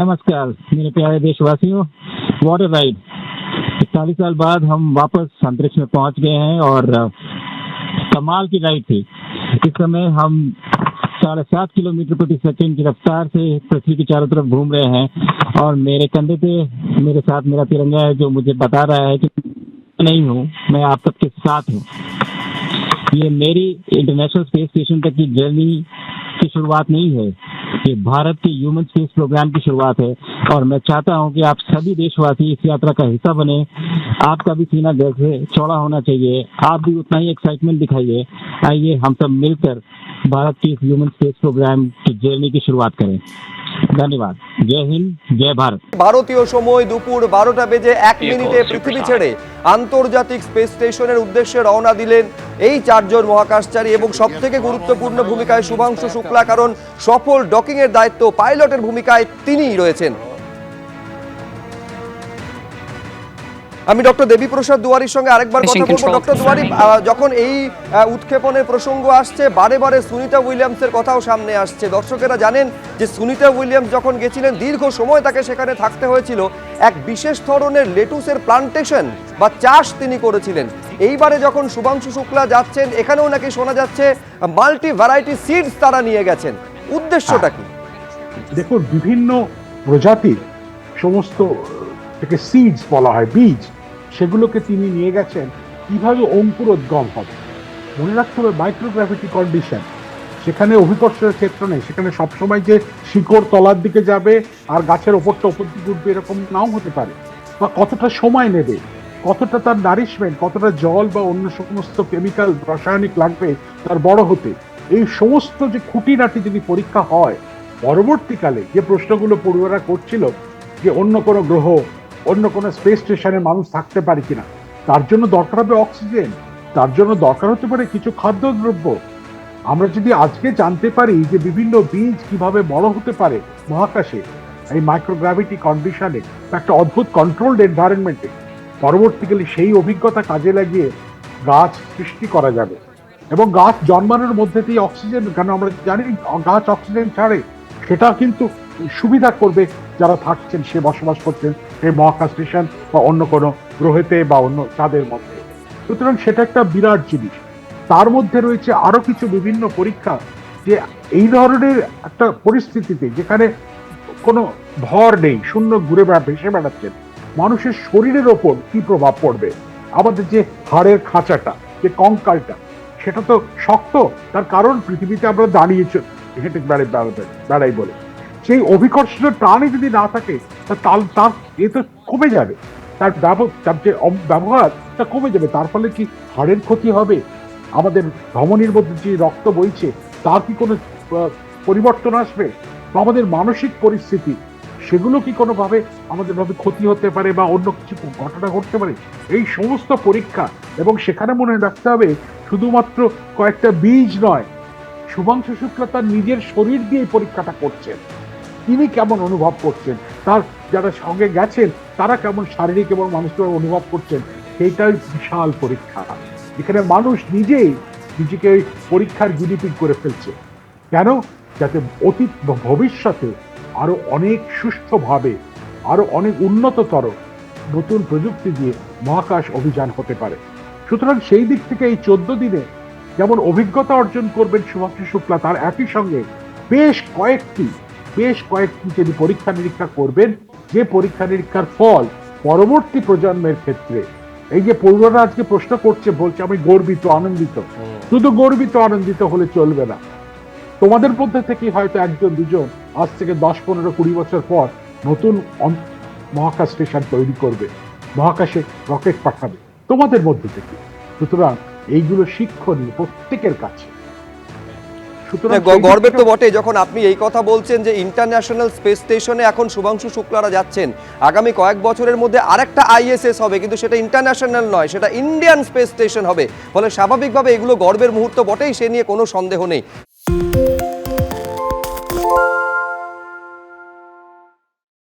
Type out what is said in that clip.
नमस्कार, मेरे प्यारे देशवासियों वाटर राइड चालीस साल बाद हम वापस अंतरिक्ष में पहुँच गए हैं और कमाल की राइड थी। इस समय हम साढ़े सात किलोमीटर प्रति सेकंड की रफ्तार से पृथ्वी के चारों तरफ़ घूम रहे हैं और मेरे कंधे पे, मेरे साथ मेरा तिरंगा है जो मुझे बता रहा है कि नहीं हूँ, मैं आप सबके साथ हूँ। ये मेरी इंटरनेशनल स्पेस स्टेशन तक की जर्नी की शुरुआत नहीं है। ये भारत के ह्यूमन स्पेस प्रोग्राम की शुरुआत है। और मैं चाहता हूँ कि आप सभी देशवासी इस यात्रा का हिस्सा बने। आपका भी सीना जैसे चौड़ा होना चाहिए। आप भी उतना ही एक्साइटमेंट दिखाइए। आइए, हम सब मिलकर भारत के ह्यूमन स्पेस प्रोग्राम की जर्नी की शुरुआत करें। ধন্যবাদ। জয় হিন্দ জয় ভারত। ভারতীয় সময় দুপুর বারোটা বেজে এক মিনিটে পৃথিবী ছেড়ে আন্তর্জাতিক স্পেস স্টেশনের উদ্দেশ্যে রওনা দিলেন এই চারজন মহাকাশচারী এবং সব থেকে গুরুত্বপূর্ণ ভূমিকায় শুভাংশু শুক্লা কারণ সফল ডকিংয়ের দায়িত্ব পাইলটের ভূমিকায় তিনিই রয়েছেন। আমি ডক্টর দেবীপ্রসাদ দুয়ারির সঙ্গে আরেকবার কথা বলব। ডক্টর দুয়ারি যখন এই উৎক্ষেপণের প্রসঙ্গ আসছে বারে বারে সুনিতা উইলিয়ামসের কথাও সামনে আসছে। দর্শকেরা জানেন যে সুনিতা উইলিয়ামস যখন গেছিলেন দীর্ঘ সময় তাকে সেখানে থাকতে হয়েছিল। এক বিশেষ ধরনের লেটুসের প্লান্টেশন বা চাষ তিনি করেছিলেন। এইবারে যখন শুভাংশু শুক্লা যাচ্ছেন এখানেও নাকি শোনা যাচ্ছে মাল্টি ভ্যারাইটি সিডস তারা নিয়ে গেছেন। উদ্দেশ্যটা কি? দেখুন বিভিন্ন প্রজাতির সমস্ত থেকে সিডস বলা হয় বীজ। সেগুলোকে তিনি নিয়ে গেছেন কীভাবে অঙ্কুরোদ্গম হবে। মনে রাখতে হবে মাইক্রোগ্রাভিটি কন্ডিশন সেখানে অভিকর্ষের ক্ষেত্র নেই। সেখানে সবসময় যে শিকড় তলার দিকে যাবে আর গাছের ওপরটা ওপর দিকে উঠবে এরকম নাও হতে পারে। বা কতটা সময় নেবে? কতটা তার নারিশমেন্ট কতটা জল বা অন্য সমস্ত কেমিক্যাল রাসায়নিক লাগবে তার বড় হতে। এই সমস্ত যে খুঁটিনাটি যদি পরীক্ষা হয়, পরবর্তীকালে যে প্রশ্নগুলো পড়ুয়ারা করছিল, যে অন্য কোনো গ্রহ অন্য কোনো স্পেস স্টেশনে মানুষ থাকতে পারে কিনা। তার জন্য দরকার হবে অক্সিজেন তার জন্য দরকার হতে পারে কিছু খাদ্যদ্রব্য। আমরা যদি আজকে জানতে পারি যে বিভিন্ন বীজ কীভাবে বড় হতে পারে মহাকাশে, এই মাইক্রোগ্রাভিটি কন্ডিশনে একটা অদ্ভুত কন্ট্রোলড এনভায়রনমেন্টে পরবর্তীকালে সেই অভিজ্ঞতা কাজে লাগিয়ে গাছ সৃষ্টি করা যাবে। এবং গাছ জন্মানোর মধ্যে দিয়ে অক্সিজেন কেন আমরা জানি, গাছ অক্সিজেন ছাড়ে সেটা কিন্তু সুবিধা করবে যারা থাকছেন, সে বসবাস করছেন সেই মহাকাশ স্টেশন বা অন্য কোনো গ্রহেতে বা অন্য তাদের মধ্যে। সুতরাং সেটা একটা বিরাট জিনিস। তার মধ্যে রয়েছে আরও কিছু বিভিন্ন পরীক্ষা যে এই ধরনের একটা পরিস্থিতিতে যেখানে কোনো ভর নেই, শূন্য ঘুরে বেড়া, ভেসে বেড়াচ্ছেন, মানুষের শরীরের ওপর কি প্রভাব পড়বে? আমাদের যে হাড়ের খাঁচাটা, যে কঙ্কালটা, সেটা তো শক্ত। তার কারণ পৃথিবীতে আমরা দাঁড়িয়ে হেঁটে বেড়াই বলে। সেই অভিকর্ষের টানই যদি না থাকে তার তার এ তো কমে যাবে। তার তার যে ব্যবহার, তা কমে যাবে। তার ফলে কি হাড়ের ক্ষতি হবে? আমাদের ধমনির মধ্যে যে রক্ত বইছে, তার কি কোনো পরিবর্তন আসবে? বা আমাদের মানসিক পরিস্থিতি, সেগুলো কি কোনোভাবে আমাদের ভাবে ক্ষতি হতে পারে বা অন্য কিছু ঘটনা ঘটতে পারে? এই সমস্ত পরীক্ষা, এবং সেখানে মনে রাখতে হবে, শুধুমাত্র কয়েকটা বীজ নয়, শুভাংশু শুক্লা তার নিজের শরীর দিয়ে পরীক্ষাটা করছেন। তিনি কেমন অনুভব করছেন? তার যারা সঙ্গে গেছেন, তারা কেমন শারীরিক এবং মানসিক অনুভব করছেন? সেইটাই বিশাল পরীক্ষা। যেখানে মানুষ নিজেই নিজেকে পরীক্ষার গিনিপিক করে ফেলছে। কেন? যাতে অতীত ভবিষ্যতে আরও অনেক সুষ্ঠুভাবে আরও অনেক উন্নততর নতুন প্রযুক্তি দিয়ে মহাকাশ অভিযান হতে পারে। সুতরাং সেই দিক থেকে এই চোদ্দ দিনে যেমন অভিজ্ঞতা অর্জন করবেন শুভাংশু শুক্লা, তার একই সঙ্গে বেশ কয়েকটি বেশ কয়েকটি তিনি পরীক্ষা নিরীক্ষা করবেন যে পরীক্ষা নিরীক্ষার ফল পরবর্তী প্রজন্মের ক্ষেত্রে এই যে পৌররা আজকে প্রশ্ন করছে বলছে আমি গর্বিত আনন্দিত। শুধু গর্বিত আনন্দিত হলে চলবে না। তোমাদের মধ্যে থেকে হয়তো একজন দুজন আজ থেকে দশ পনেরো কুড়ি বছর পর নতুন মহাকাশ স্টেশন তৈরি করবে মহাকাশে রকেট পাঠাবে তোমাদের মধ্যে থেকে সুতরাং এইগুলো শিক্ষণীয় প্রত্যেকের কাছে। গর্বের তো বটে যখন আপনি এই কথা বলছেন যে ইন্টারন্যাশনাল স্পেস স্টেশনে এখন শুভাংশু শুক্লারা যাচ্ছেন আগামী কয়েক বছরের মধ্যে আরেকটা আইএসএস হবে কিন্তু সেটা ইন্টারন্যাশনাল নয় সেটা ইন্ডিয়ান স্পেস স্টেশন হবে। ফলে স্বাভাবিকভাবে এগুলো গর্বের মুহূর্ত বটেই সে নিয়ে কোনো সন্দেহ নেই।